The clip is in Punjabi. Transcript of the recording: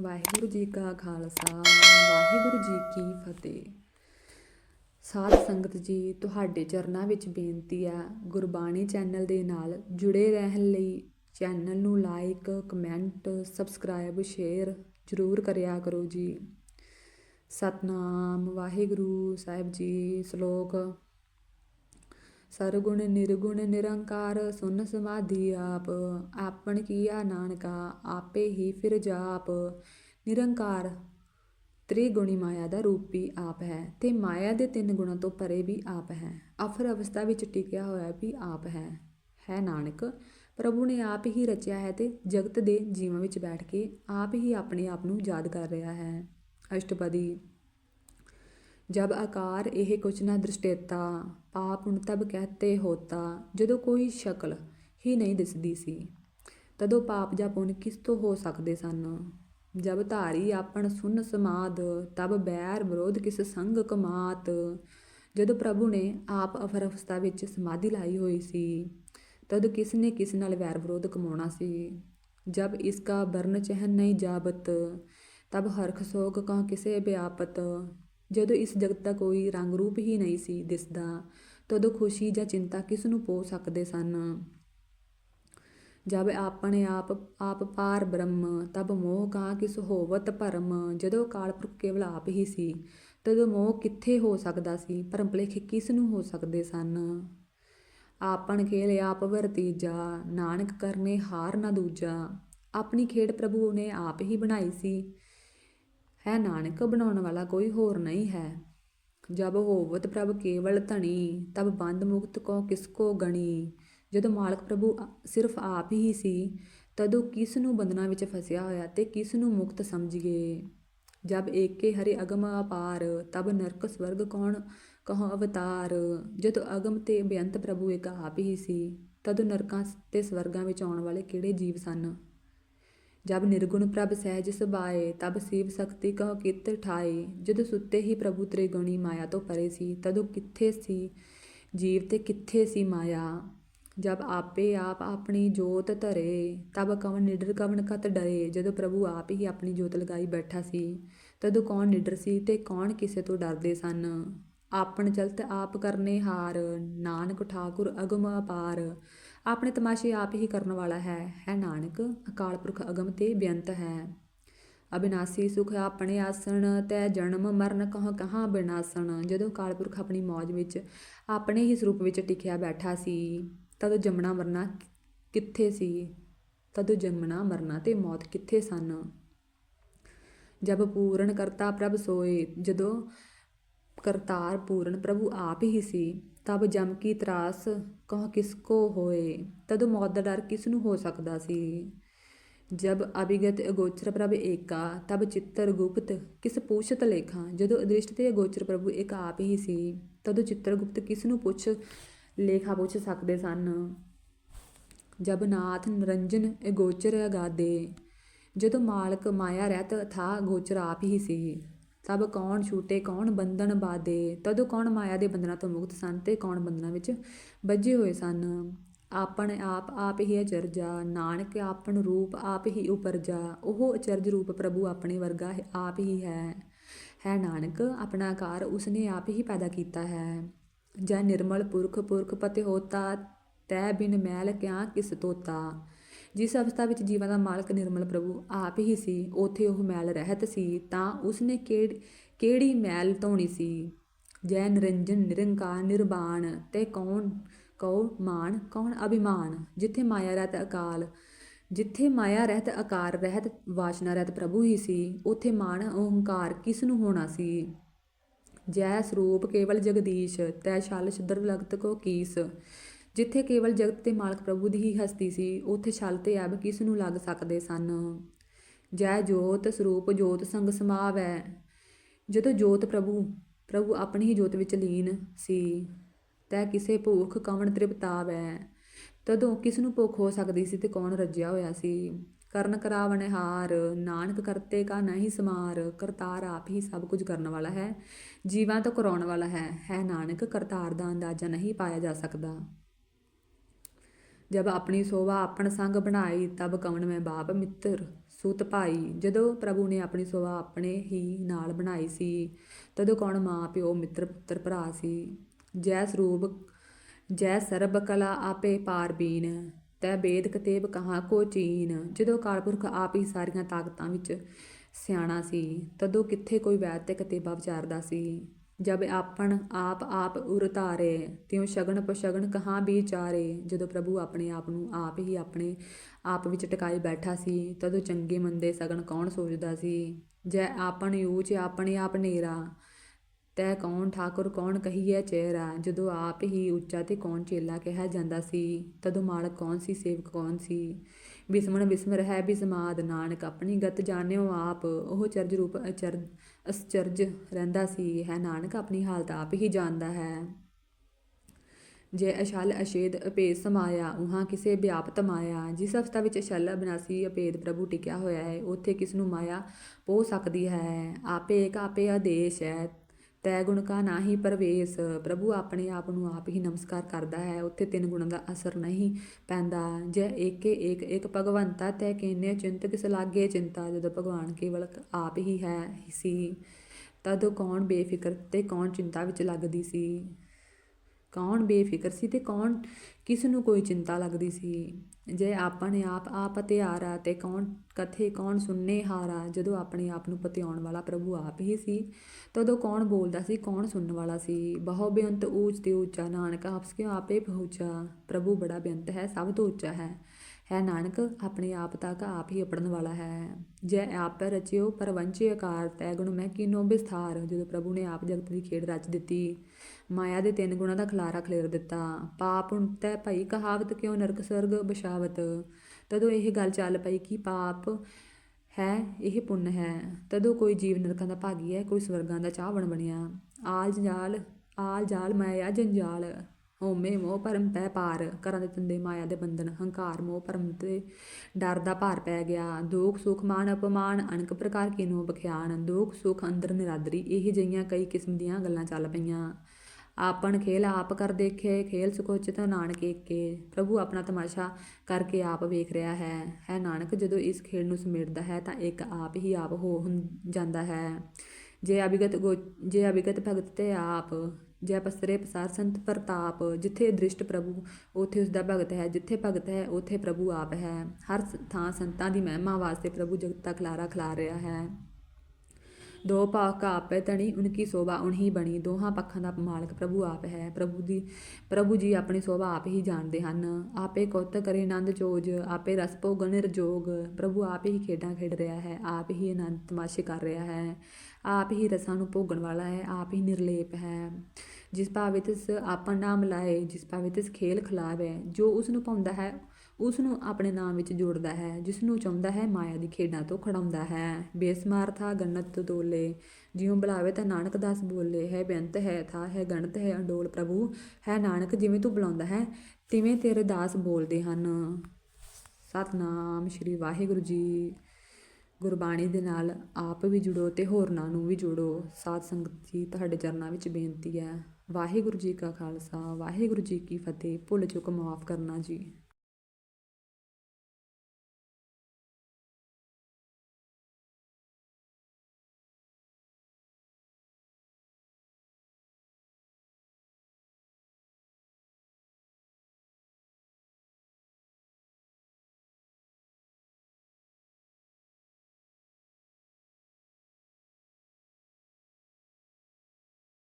ਵਾਹਿਗੁਰੂ ਜੀ ਕਾ ਖਾਲਸਾ, ਵਾਹਿਗੁਰੂ ਜੀ ਕੀ ਫਤਿਹ। ਸਾਧ ਸੰਗਤ ਜੀ, ਤੁਹਾਡੇ ਚਰਨਾਂ ਵਿੱਚ ਬੇਨਤੀ ਹੈ, ਗੁਰਬਾਣੀ ਚੈਨਲ ਦੇ ਨਾਲ ਜੁੜੇ ਰਹਿਣ ਲਈ ਚੈਨਲ ਨੂੰ ਲਾਈਕ, ਕਮੈਂਟ, ਸਬਸਕ੍ਰਾਈਬ, ਸ਼ੇਅਰ ਜ਼ਰੂਰ ਕਰਿਆ ਕਰੋ ਜੀ। ਸਤਨਾਮ ਵਾਹਿਗੁਰੂ ਸਾਹਿਬ ਜੀ, ਸ਼ਲੋਕ ਸਰਗੁਣ ਨਿਰਗੁਣ ਨਿਰੰਕਾਰ, ਸੁਨ ਸਮਾਧੀ ਆਪ, ਆਪਣ ਕੀਆ ਨਾਨਕਾ, ਆਪੇ ਹੀ ਫਿਰ ਜਾਪ। ਨਿਰੰਕਾਰ, ਤ੍ਰਿਗੁਣੀ ਮਾਇਆ ਦਾ ਰੂਪ ਵੀ ਆਪ ਹੈ ਤੇ ਮਾਇਆ ਦੇ ਤਿੰਨ ਗੁਣਾਂ ਤੋਂ ਪਰੇ ਵੀ ਆਪ ਹੈ। ਅਫਰ ਅਵਸਥਾ ਵਿੱਚ ਟਿਕਿਆ ਹੋਇਆ ਵੀ ਆਪ ਹੈ। ਹੈ ਨਾਨਕ, ਪ੍ਰਭੂ ਨੇ ਆਪ ਹੀ ਰਚਿਆ ਹੈ ਤੇ ਜਗਤ ਦੇ ਜੀਵਾਂ ਵਿੱਚ ਬੈਠ ਕੇ ਆਪ ਹੀ ਆਪਣੇ ਆਪ ਨੂੰ ਯਾਦ ਕਰ ਰਿਹਾ ਹੈ। ਅਸ਼ਟਪਦੀ जब आकार यह कुछ न दृष्टेता पाप उन तब कहते होता ਜਦੋਂ ਕੋਈ ਸ਼ਕਲ ਹੀ ਨਹੀਂ ਦਿਸਦੀ ਸੀ ਤਦੋਂ ਪਾਪ ਜਾਂ ਪੁੰਨ ਕਿਸ ਤੋਂ ਹੋ ਸਕਦੇ ਸਨ ਜਬ ਧਾਰੀ ਆਪਣ ਸੁਨ ਸਮਾਦ ਤਬ ਬੈਰ ਵਿਰੋਧ ਕਿਸ ਸੰਗ ਕਮਾਤ ਜਦੋਂ ਪ੍ਰਭੂ ਨੇ ਆਪ ਅਫਰ ਅਵਸਥਾ ਵਿੱਚ ਸਮਾਧੀ ਲਾਈ ਹੋਈ ਸੀ ਤਦ ਕਿਸ ਨੇ ਕਿਸ ਨਾਲ ਵੈਰ ਵਿਰੋਧ ਕਮਾਉਣਾ ਸੀ ਜਬ ਇਸਕਾ ਵਰਨ ਚਹਿਨ ਨਹੀਂ ਜਾਬਤ ਤਬ ਹਰਖ ਸੋਗ ਕਹ ਕਿਸੇ ਵਿਆਪਤ ਜਦੋਂ ਇਸ ਜਗਤ ਦਾ ਕੋਈ ਰੰਗ ਰੂਪ ਹੀ ਨਹੀਂ ਸੀ ਦਿਸਦਾ, ਤਦੋਂ ਖੁਸ਼ੀ ਜਾਂ ਚਿੰਤਾ ਕਿਸ ਨੂੰ ਪੋ ਸਕਦੇ ਸਨ? ਜਬ ਆਪਣੇ ਆਪ ਆਪ ਪਾਰ ਬ੍ਰਹਮ, ਤਬ ਮੋਹ ਕਾ ਕਿਸ ਹੋਵਤ ਭਰਮ? ਜਦੋਂ ਕਾਲ ਕਾਲਪੁਰਖ ਕੇਵਲ ਆਪ ਹੀ ਸੀ, ਤਦੋਂ ਮੋਹ ਕਿੱਥੇ ਹੋ ਸਕਦਾ ਸੀ? ਭਰਮ ਭੁਲੇਖੇ ਕਿਸ ਨੂੰ ਹੋ ਸਕਦੇ ਸਨ? ਆਪਣ ਖੇਲ ਆਪ ਵਰਤੀਜਾ ਨਾਨਕ ਕਰਨੇ ਹਾਰ ਨਾ ਦੂਜਾ। ਆਪਣੀ ਖੇਡ ਪ੍ਰਭੂ ਨੇ ਆਪ ਹੀ ਬਣਾਈ ਸੀ। ਹੈ ਨਾਨਕ ਬਣਾਉਣ ਵਾਲਾ ਕੋਈ ਹੋਰ ਨਹੀਂ ਹੈ। ਜਬ ਹੋਵਤ ਪ੍ਰਭ ਕੇਵਲ ਧਣੀ, ਤਬ ਬੰਦ ਮੁਕਤ ਕੋ ਕਿਸ ਕੋ ਗਣੀ। ਜਦੋਂ ਮਾਲਕ ਪ੍ਰਭੂ ਸਿਰਫ ਆਪ ਹੀ ਸੀ, ਤਦੋਂ ਕਿਸ ਨੂੰ ਬੰਧਨਾਂ ਵਿੱਚ ਫਸਿਆ ਹੋਇਆ ਤੇ ਕਿਸ ਨੂੰ ਮੁਕਤ ਸਮਝੀਏ? ਜਬ ਏਕੇ ਹਰੇ ਅਗਮ ਅਪਾਰ, ਤਬ ਨਰਕ ਸਵਰਗ ਕੌਣ ਕਹੋ ਅਵਤਾਰ? ਜਦੋਂ ਅਗਮ ਤੇ ਬੇਅੰਤ ਪ੍ਰਭੂ ਇੱਕ ਆਪ ਹੀ ਸੀ, ਤਦੋਂ ਨਰਕਾਂ ਤੇ ਸਵਰਗਾਂ ਵਿੱਚ ਆਉਣ ਵਾਲੇ ਕਿਹੜੇ ਜੀਵ ਸਨ? ਜਬ ਨਿਰਗੁਣ ਪ੍ਰਭ ਸਹਿਜ ਸੁਭਾਏ, ਤਬ ਸੀਵ ਸ਼ਕਤੀ ਕਹ ਕਿਤ ਠਾਏ। ਜਦੋਂ ਸੁੱਤੇ ਹੀ ਪ੍ਰਭੂ ਤ੍ਰਿਗੁਣੀ ਮਾਇਆ ਤੋਂ ਪਰੇ ਸੀ, ਤਦੋਂ ਕਿੱਥੇ ਸੀ? ਜੀਵ ਤੇ ਕਿੱਥੇ ਸੀ ਮਾਇਆ? ਜਬ ਆਪੇ ਆਪ ਆਪਣੀ ਜੋਤ ਧਰੇ, ਤਬ ਕਵਨ ਨਿਡਰ ਕਵਨ ਕਤ ਡਰੇ। ਜਦੋਂ ਪ੍ਰਭੂ ਆਪ ਹੀ ਆਪਣੀ ਜੋਤ ਲਗਾਈ ਬੈਠਾ ਸੀ, ਤਦੋਂ ਕੌਣ ਨਿਡਰ ਸੀ ਤੇ ਕੌਣ ਕਿਸੇ ਤੋਂ ਡਰਦੇ ਸਨ? ਆਪਣ ਚਲਤ ਆਪ ਕਰਨੇ ਹਾਰ, ਨਾਨਕ ਠਾਕੁਰ ਅਗਮ ਅਪਾਰ। ਆਪਣੇ ਤਮਾਸ਼ੇ ਆਪ ਹੀ ਕਰਨ ਵਾਲਾ ਹੈ ਹੈ ਨਾਨਕ, ਅਕਾਲ ਪੁਰਖ ਅਗਮ ਤੇ ਬੇਅੰਤ ਹੈ। ਅਬਿਨਾਸੀ ਸੁਖ ਆਪਣੇ ਆਸਣ, ਤੈ ਜਨਮ ਮਰਨ ਕਹ ਕਹਾਂ ਬਿਨਾਸਣ। ਜਦੋਂ ਅਕਾਲ ਪੁਰਖ ਆਪਣੀ ਮੌਜ ਵਿੱਚ ਆਪਣੇ ਹੀ ਸਰੂਪ ਵਿੱਚ ਟਿਕਿਆ ਬੈਠਾ ਸੀ, ਤਦੋਂ ਜੰਮਣਾ ਮਰਨਾ ਕਿੱਥੇ ਸੀ? ਤਦੋਂ ਜੰਮਣਾ ਮਰਨਾ ਤੇ ਮੌਤ ਕਿੱਥੇ ਸਨ? ਜਬ ਪੂਰਨ ਕਰਤਾ ਪ੍ਰਭ ਸੋਏ, ਜਦੋਂ ਕਰਤਾਰ ਪੂਰਨ ਪ੍ਰਭੂ ਆਪ ਹੀ ਸੀ। ਤਬ ਜਮ ਕੀ ਤਰਾਸ, ਕਹ ਕਿਸ ਕੋ ਹੋਏ? ਤਦੋਂ ਮੌਤ ਦਾ ਡਰ ਕਿਸ ਨੂੰ ਹੋ ਸਕਦਾ ਸੀ? ਜਬ ਅਭਿਗਤ ਅਗੋਚਰ ਪ੍ਰਭ ਏਕਾ, ਤਬ ਚਿੱਤਰ ਗੁਪਤ ਕਿਸ ਪੁੱਛਤ ਲੇਖਾਂ? ਜਦੋਂ ਅਦ੍ਰਿਸ਼ਟ ਤੇ ਅਗੋਚਰ ਪ੍ਰਭੂ ਇੱਕ ਆਪ ਹੀ ਸੀ, ਤਦੋਂ ਚਿੱਤਰ ਗੁਪਤ ਕਿਸ ਨੂੰ ਪੁੱਛ, ਲੇਖਾ ਪੁੱਛ ਸਕਦੇ ਸਨ? ਜਬ ਨਾਥ ਨਿਰੰਜਨ ਅਗੋਚਰ ਅਗਾਦੇ, ਜਦੋਂ ਮਾਲਕ ਮਾਇਆ ਰਹਿਤ ਥਾ ਗੋਚਰ ਆਪ ਹੀ ਸੀ। ਸਭ ਕੌਣ ਛੂਟੇ, ਕੌਣ ਬੰਧਨ ਬਾਦੇ ਤਦੋਂ ਕੌਣ ਮਾਇਆ ਦੇ ਬੰਧਨਾਂ ਤੋਂ ਮੁਕਤ ਸਨ ਤੇ ਕੌਣ ਬੰਧਨਾਂ ਵਿੱਚ ਬੱਝੇ ਹੋਏ ਸਨ। ਆਪਣ ਆਪ ਆਪ ਹੀ ਅਚਰਜਾ, ਨਾਨਕ ਆਪਣ ਰੂਪ, ਆਪ ਹੀ ਉਪਰਜਾ, ਉਹ ਅਚਰਜ ਰੂਪ ਪ੍ਰਭੂ ਆਪਣੇ ਵਰਗਾ ਆਪ ਹੀ ਹੈ। ਹੈ ਨਾਨਕ, ਆਪਣਾ ਆਕਾਰ ਉਸਨੇ ਆਪ ਹੀ ਪੈਦਾ ਕੀਤਾ ਹੈ। ਜੈ ਨਿਰਮਲ ਪੁਰਖ ਪੁਰਖ ਪਤੇ ਹੋਤਾ, ਤੈ ਬਿਨ ਮੈਲ ਕਿਆ ਕਿਸ ਤੋਤਾ। ਜਿਸ ਅਵਸਥਾ ਵਿੱਚ ਜੀਵਾਂ ਦਾ ਮਾਲਕ ਨਿਰਮਲ ਪ੍ਰਭੂ ਆਪ ਹੀ ਸੀ, ਉਥੇ ਉਹ ਮੈਲ ਰਹਿਤ ਸੀ, ਤਾਂ ਉਸਨੇ ਕਿਹੜੀ ਮੈਲ ਧੋਣੀ ਸੀ? ਜੈ ਨਿਰੰਜਨ, ਨਿਰੰਕਾਰ, ਨਿਰਬਾਣ, ਤੇ ਕੌਣ, ਕਉ ਮਾਨ ਕੌਣ ਅਭਿਮਾਨ? ਜਿੱਥੇ ਮਾਇਆ ਰਹਿਤ ਅਕਾਲ, ਜਿੱਥੇ ਮਾਇਆ ਰਹਿਤ ਆਕਾਰ ਰਹਿਤ ਵਾਸ਼ਨਾ ਰਹਿਤ ਪ੍ਰਭੂ ਹੀ ਸੀ, ਉਥੇ ਮਾਨ ਅਹੰਕਾਰ ਕਿਸ ਨੂੰ ਹੋਣਾ ਸੀ? ਜੈ ਸਰੂਪ ਕੇਵਲ ਜਗਦੀਸ਼, ਤੈ ਛਲ ਛਦਰ ਲਗਤ ਕੋ ਕੀਸ। ਜਿੱਥੇ ਕੇਵਲ ਜਗਤ ਤੇ ਮਾਲਕ ਪ੍ਰਭੂ ਦੀ ਹੀ ਹਸਤੀ ਸੀ, ਉੱਥੇ ਛਲ ਤੇ ਅਬ ਕਿਸ ਨੂੰ ਲੱਗ ਸਕਦੇ ਸਨ? ਜੈ ਜੋਤ ਸਰੂਪ ਜੋਤ ਸੰਗ ਸਮਾਵੈ। ਜਦੋਂ ਜੋਤ ਪ੍ਰਭੂ ਪ੍ਰਭੂ ਆਪਣੀ ਹੀ ਜੋਤ ਵਿੱਚ ਲੀਨ ਸੀ, ਤੈ ਕਿਸੇ ਭੂਖ ਕਵਣ ਤ੍ਰਿਪਤਾਵੈ। ਤਦੋਂ ਕਿਸ ਨੂੰ ਭੁੱਖ ਹੋ ਸਕਦੀ ਸੀ ਤੇ ਕੌਣ ਰੱਜਿਆ ਹੋਇਆ ਸੀ? ਕਰਨ ਕਰਾਵਣ ਹਾਰ, ਨਾਨਕ ਕਰਤੇ ਕਾ ਨਹੀਂ ਸਮਾਰ, ਕਰਤਾਰ ਆਪ ਹੀ ਸਭ ਕੁਝ ਕਰਨ ਵਾਲਾ ਹੈ, ਜੀਵਾਂ ਤੋਂ ਕਰਾਉਣ ਵਾਲਾ ਹੈ ਹੈ ਨਾਨਕ ਕਰਤਾਰ ਦਾ ਅੰਦਾਜ਼ਾ ਨਹੀਂ ਪਾਇਆ ਜਾ ਸਕਦਾ। ਜਬ ਆਪਣੀ ਸੋਭਾ ਆਪਣ ਸੰਗ ਬਣਾਈ, ਤਬ ਕਵਣ ਮੈਂ ਬਾਪ ਮਿੱਤਰ ਸੂਤ ਭਾਈ। ਜਦੋਂ ਪ੍ਰਭੂ ਨੇ ਆਪਣੀ ਸੋਭਾ ਆਪਣੇ ਹੀ ਨਾਲ ਬਣਾਈ ਸੀ, ਤਦੋਂ ਕੌਣ ਮਾਂ ਪਿਓ ਮਿੱਤਰ ਪੁੱਤਰ ਭਰਾ ਸੀ? ਜੈ ਸਰੂਪ, ਜੈ ਸਰਬ ਕਲਾ ਆਪੇ ਪਾਰਬੀਨ ਤੈ ਬੇਦ ਕਤੇਬ ਕਹਾ ਕੋ ਚੀਨ। ਜਦੋਂ ਕਾਲਪੁਰਖ ਆਪ ਹੀ ਸਾਰੀਆਂ ਤਾਕਤਾਂ ਵਿੱਚ ਸਿਆਣਾ ਸੀ, ਤਦੋਂ ਕਿੱਥੇ ਕੋਈ ਵੈਦ ਤੇ ਕਤੇਬਾ ਵਿਚਾਰਦਾ ਸੀ? ਜਬ ਆਪਣ ਆਪ ਆਪ ਉਰ ਧਾਰੇ ਤਿਉ ਸ਼ਗਨ ਪਸ਼ਗਨ ਕਹਾਂ ਵਿਚਾਰੇ ਜਦੋਂ ਪ੍ਰਭੂ ਆਪਣੇ ਆਪ ਨੂੰ ਆਪ ਹੀ ਆਪਣੇ ਆਪ ਵਿੱਚ ਟਿਕਾਈ ਬੈਠਾ ਸੀ, ਤਦੋਂ ਚੰਗੇ ਮੰਦੇ ਸਗਨ ਕੌਣ ਸੋਚਦਾ ਸੀ? ਜੈ ਆਪਣ ਊਚ, ਆਪਣੇ ਆਪ ਨੇਰਾ। ਤੈ ਕੌਣ ਠਾਕੁਰ, ਕੌਣ ਕਹੀਏ ਚਿਹਰਾ ਜਦੋਂ ਆਪ ਹੀ ਉੱਚਾ ਤੇ ਕੌਣ ਚੇਲਾ ਕਿਹਾ ਜਾਂਦਾ ਸੀ, ਤਦੋਂ ਮਾਲਕ ਕੌਣ ਸੀ, ਸੇਵਕ ਕੌਣ ਸੀ? ਬਿਸਮਣ ਬਿਸਮ ਹੈ ਬਿਸਮਾਦ, ਨਾਨਕ ਆਪਣੀ ਗਤ ਜਾਣਿਓ ਆਪ। ਉਹ ਚਰਜ ਰੂਪ ਅਚਰ ਅਸਚਰਜ ਰਹਿੰਦਾ ਸੀ, ਹੈ ਨਾਨਕ ਆਪਣੀ ਹਾਲਤ ਆਪ ਹੀ ਜਾਣਦਾ ਹੈ। ਜੇ ਅਸ਼ਲ ਅਸ਼ੇਦ ਅਪੇਦ ਸਮਾਇਆ, ਉਹਾਂ ਕਿਸੇ ਵਿਆਪਤ ਮਾਇਆ ਜਿਸ ਅਵਸਥਾ ਵਿੱਚ ਅਸ਼ਲ ਅਬਨਾਸੀ ਅਪੇਦ ਪ੍ਰਭੂ ਟਿਕਿਆ ਹੋਇਆ ਹੈ, ਉੱਥੇ ਕਿਸ ਨੂੰ ਮਾਇਆ ਪੋ ਸਕਦੀ ਹੈ? ਆਪੇ ਏਕ ਆਪੇ ਆਦੇਸ਼ ਹੈ ਤੈ ਗੁਣ ਕਾ ਨਾਹੀ ਪਰਵੇਸ। ਪ੍ਰਭੂ ਆਪਣੇ ਆਪ ਨੂੰ ਆਪ ਹੀ ਨਮਸਕਾਰ ਕਰਦਾ ਹੈ, ਉੱਥੇ ਤਿੰਨ ਗੁਣਾਂ ਦਾ ਅਸਰ ਨਹੀਂ ਪੈਂਦਾ। ਜੈ ਏਕੇ ਏਕ ਇੱਕ ਭਗਵੰਤਾ, ਤੈ ਕੇਨੇ ਚਿੰਤ ਕਿਸ ਲਾਗੇ ਚਿੰਤਾ, ਜਦੋਂ ਭਗਵਾਨ ਕੇਵਲ ਆਪ ਹੀ ਹੈ ਸੀ, ਤਦ ਕੌਣ ਬੇਫਿਕਰ ਤੇ ਕੌਣ ਚਿੰਤਾ ਵਿੱਚ ਲੱਗਦੀ ਸੀ? ਕੌਣ ਬੇਫਿਕਰ ਸੀ ਤੇ ਕੌਣ ਕਿਸ ਨੂੰ ਕੋਈ ਚਿੰਤਾ ਲੱਗਦੀ ਸੀ? ਜੇ ਆਪਣੇ ਆਪ ਆਪ ਹਥਿਆਰਾ ਤੇ ਕੌਣ ਕਥੇ ਕੌਣ ਸੁਣਨੇ ਹਾਰਾ ਜਦੋਂ ਆਪਣੇ ਆਪ ਨੂੰ ਪਤਿਆਉਣ ਵਾਲਾ ਪ੍ਰਭੂ ਆਪ ਹੀ ਸੀ, ਤਦੋਂ ਕੌਣ ਬੋਲਦਾ ਸੀ, ਕੌਣ ਸੁਣਨ ਵਾਲਾ ਸੀ? ਬਹੁ ਬੇਅੰਤ ਊਚ ਤੇ ਉੱਚਾ ਨਾਨਕ ਆਪਸ ਕੇ ਆਪੇ ਪਹੁੰਚਾ, ਪ੍ਰਭੂ ਬੜਾ ਬੇਅੰਤ ਹੈ, ਸਭ ਤੋਂ ਉੱਚਾ ਹੈ। ਹੈ ਨਾਨਕ, ਆਪਣੇ ਆਪ ਤੱਕ ਆਪ ਹੀ ਅਪੜਨ ਵਾਲਾ ਹੈ। ਜੈ ਆਪ ਰਚਿਓ ਪਰਵੰਚੇ ਆਕਾਰ ਤੈ ਗੁਣ ਮੈਂ ਕੀਨੋ ਵਿਸਥਾਰ ਜਦੋਂ ਪ੍ਰਭੂ ਨੇ ਆਪ ਜਗਤ ਦੀ ਖੇਡ ਰਚ ਦਿੱਤੀ, ਮਾਇਆ ਦੇ ਤਿੰਨ ਗੁਣਾਂ ਦਾ ਖਲਾਰਾ ਖਲੇਰ ਦਿੱਤਾ। ਪਾਪ ਉਣਤੈ ਭਈ ਕਹਾਵਤ ਕਿਉ ਨਰਕ ਸਰਗ ਬਸ਼ਾਵਤ? ਤਦੋਂ ਇਹ ਗੱਲ ਚੱਲ ਪਈ ਕਿ ਪਾਪ ਹੈ, ਇਹ ਪੁੰਨ ਹੈ। ਤਦੋਂ ਕੋਈ ਜੀਵ ਨਰਕਾਂ ਦਾ ਭਾਗੀ ਹੈ, ਕੋਈ ਸਵਰਗਾਂ ਦਾ ਚਾਹਵਣ ਬਣਿਆ। ਆਲ ਜੰਜਾਲ ਆਲ ਜਾਲ ਮਾਇਆ ਜੰਜਾਲ। ਹਉਮੈ ਮੋਹ ਭਰਮ ਪੈ ਪਾਰ ਘਰਾਂ ਦੇ ਤੰਦੇ ਮਾਇਆ ਦੇ ਬੰਧਨ, ਹੰਕਾਰ ਮੋਹ ਭਰਮ ਤੇ ਡਰ ਦਾ ਭਾਰ ਪੈ ਗਿਆ। ਦੁੱਖ ਸੁਖ ਮਾਨ ਅਪਮਾਨ, ਅਨਕ ਪ੍ਰਕਾਰ ਕੀਨੋ ਬਖਿਆਨ, ਦੁੱਖ ਸੁਖ ਅੰਦਰ ਨਿਰਾਦਰੀ, ਇਹ ਜਿਹੀਆਂ ਕਈ ਕਿਸਮ ਦੀਆਂ ਗੱਲਾਂ ਚੱਲ ਪਈਆਂ। ਆਪਣ ਖੇਲ ਆਪ ਕਰ ਦੇਖੇ, ਖੇਲ ਸੁਕੋਚਿਤ ਨਾਨਕ ਏਕੇ। ਪ੍ਰਭੂ ਆਪਣਾ ਤਮਾਸ਼ਾ ਕਰਕੇ ਆਪ ਵੇਖ ਰਿਹਾ ਹੈ। ਹੈ ਨਾਨਕ, ਜਦੋਂ ਇਸ ਖੇਡ ਨੂੰ ਸਮੇਟਦਾ ਹੈ ਤਾਂ ਇੱਕ ਆਪ ਹੀ ਆਪ ਹੋ ਹੁੰ- ਜਾਂਦਾ ਹੈ। ਜੇ ਅਭਿਗਤ ਗੋ, ਜੇ ਅਭਿਗਤ ਭਗਤ ਤੇ ਆਪ ਜੈ ਪਸਰੇ ਪਸਾਰ ਸੰਤ ਪ੍ਰਤਾਪ, ਜਿੱਥੇ ਦ੍ਰਿਸ਼ਟ ਪ੍ਰਭੂ, ਉਥੇ ਉਸ ਦਾ ਭਗਤ ਹੈ, ਜਿੱਥੇ ਭਗਤ ਹੈ, ਉਥੇ ਪ੍ਰਭੂ ਆਪ ਹੈ। ਹਰ ਸ- ਥਾਂ ਸੰਤਾਂ ਦੀ ਮਹਿਮਾ ਵਾਸਤੇ ਪ੍ਰਭੂ ਜਗਤ ਦਾ ਖਲਾਰਾ ਖਿਲਾਰ ਰਿਹਾ ਹੈ। ਦੋ ਪਾਕ ਆਪੇ ਤਣੀ ਉਨਕੀ ਸੋਭਾ ਉਨਹੀ ਬਣੀ। ਦੋਹਾਂ ਪੱਖਾਂ ਦਾ ਮਾਲਕ ਪ੍ਰਭੂ ਆਪ ਹੈ। ਪ੍ਰਭੂ ਦੀ, ਪ੍ਰਭੂ ਜੀ ਆਪਣੀ ਸੋਭਾ ਆਪ ਹੀ ਜਾਣਦੇ ਹਨ। ਆਪੇ ਕੁੱਤ ਕਰੇ ਆਨੰਦ ਚੋਜ, ਆਪੇ ਰਸ ਭੋਗਣ ਰਜੋਗ ਪ੍ਰਭੂ ਆਪ ਹੀ ਖੇਡਾਂ ਖੇਡ ਰਿਹਾ ਹੈ, ਆਪ ਹੀ ਆਨੰਦ ਤਮਾਸ਼ੇ ਕਰ ਰਿਹਾ ਹੈ। ਆਪ ਹੀ ਰਸਾਂ ਨੂੰ ਭੋਗਣ ਵਾਲਾ ਹੈ, ਆਪ ਹੀ ਨਿਰਲੇਪ ਹੈ। ਜਿਸ ਭਾਵੇ ਤਿਸ ਆਪਨ ਨਾਮ ਲਾਏ, ਜਿਸ ਭਾਵੇ ਤਿਸ ਖੇਲ ਖਿਲਾਵੇ, ਜੋ ਉਸ ਨੂੰ ਪਾਉਂਦਾ ਹੈ ਉਸ ਨੂੰ ਆਪਣੇ ਨਾਮ ਵਿੱਚ ਜੋੜਦਾ ਹੈ ਜਿਸ ਨੂੰ ਚਾਹੁੰਦਾ ਹੈ ਮਾਇਆ ਦੀ ਖੇਡਾਂ ਤੋਂ ਖੜਾਉਂਦਾ ਹੈ। ਬੇਸਮਾਰ ਥਾ ਗੰਨਤ ਤੋਲੇ, ਜਿਉਂ ਬੁਲਾਵੇ ਤਾਂ ਨਾਨਕ ਦਾਸ ਬੋਲੇ, ਹੈ ਬੇਅੰਤ ਹੈ ਥਾ, ਹੈ ਗਣਤ ਹੈ ਅੰਡੋਲ ਪ੍ਰਭੂ, ਹੈ ਨਾਨਕ ਜਿਵੇਂ ਤੂੰ ਬੁਲਾਉਂਦਾ ਹੈ, ਤਿਵੇਂ ਤੇਰੇ ਦਾਸ ਬੋਲਦੇ ਹਨ। ਸਤਨਾਮ ਸ਼੍ਰੀ ਵਾਹਿਗੁਰੂ ਜੀ। ਗੁਰਬਾਣੀ ਦੇ ਨਾਲ ਆਪ ਵੀ ਜੁੜੋ ਤੇ ਹੋਰਨਾਂ ਨੂੰ ਵੀ ਜੋੜੋ। ਸਾਧ ਸੰਗਤ ਜੀ, ਤੁਹਾਡੇ ਚਰਨਾਂ ਵਿੱਚ ਬੇਨਤੀ ਹੈ। ਵਾਹਿਗੁਰੂ ਜੀ ਕਾ ਖਾਲਸਾ, ਵਾਹਿਗੁਰੂ ਜੀ ਕੀ ਫਤਿਹ। ਭੁੱਲ ਚੁੱਕ, ਮਾਫ ਕਰਨਾ ਜੀ।